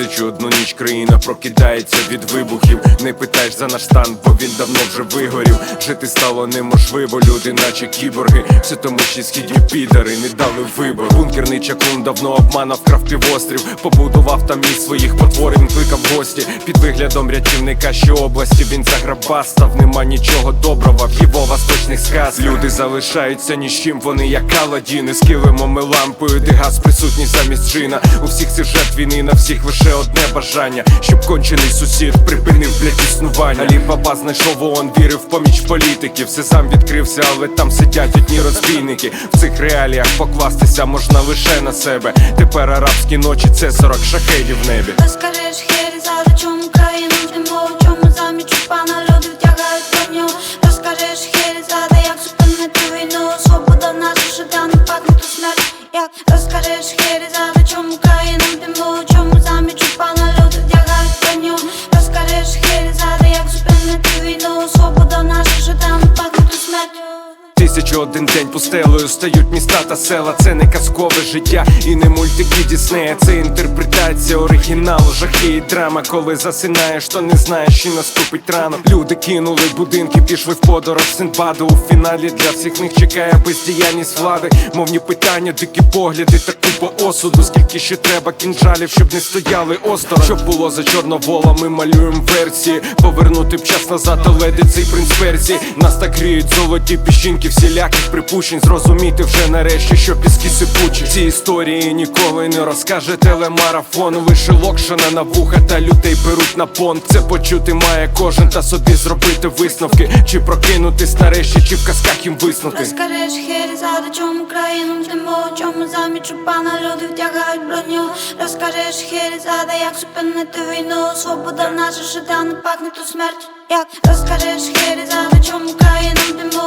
Тисячу одну ніч країна прокидається від вибухів. Не питаєш за наш стан, бо він давно вже вигорів. Жити стало неможливо, люди, наче кіборги. Все тому, що східні підари не дали вибору. Бункерний чаклун давно обманав крав півострів. Побудував там із своїх потворень, кликав гості. Під виглядом рятівника, що області він заграбастав. Нема нічого доброго в його восточних сказ. Люди залишаються ні з чим, вони як аладіни з килимом лампою, де газ присутній замість джина. У всіх сюжет війни, на всіх лише одне бажання, щоб кончений сусід припинив блядь, існування. Алі Баба знайшов ООН, вірив поміч політиків. Все сам відкрився, але там сидять одні розбійники. В цих реаліях покластися можна лише на себе. Тепер арабські ночі це 40 шахедів в небі. Війну, свобода наша життя не пахне то смерть Тисячу один день пустелою стають міста та села. Це не казкове життя і не мультики Діснея. Це інтерпретація оригіналу, жахи і драма. Коли засинаєш, то не знаєш, і наступить рано. Люди кинули будинки, пішли в подорож Синбаду. У фіналі для всіх них чекає бездіяльність влади. Мовні питання, дикі погляди та купа осуду. Скільки ще треба кінжалів, щоб не стояли осторонь Щоб було за чорновола, ми малюємо версії. Повернути б час назад, але де цей принц Персії Нас так гріють золоті піщинки всіляких припущень. Зрозуміти вже нарешті, що піски сипучі. Ці історії ніколи не розкаже телемарафон. Лише локшина на вуха та людей беруть на понт. Це почути має кожен та собі зробити висновки. Чи прокинутись нарешті, чи в казках їм виснути. Розкажеш Херізаде, чому країну ждемо, чому заміч пана люди втягають броню Розкажеш Херізаде, як зупинити війну, свобода наша не пахне то смерть Як розкажеш Херізаде, чому країну ждемо,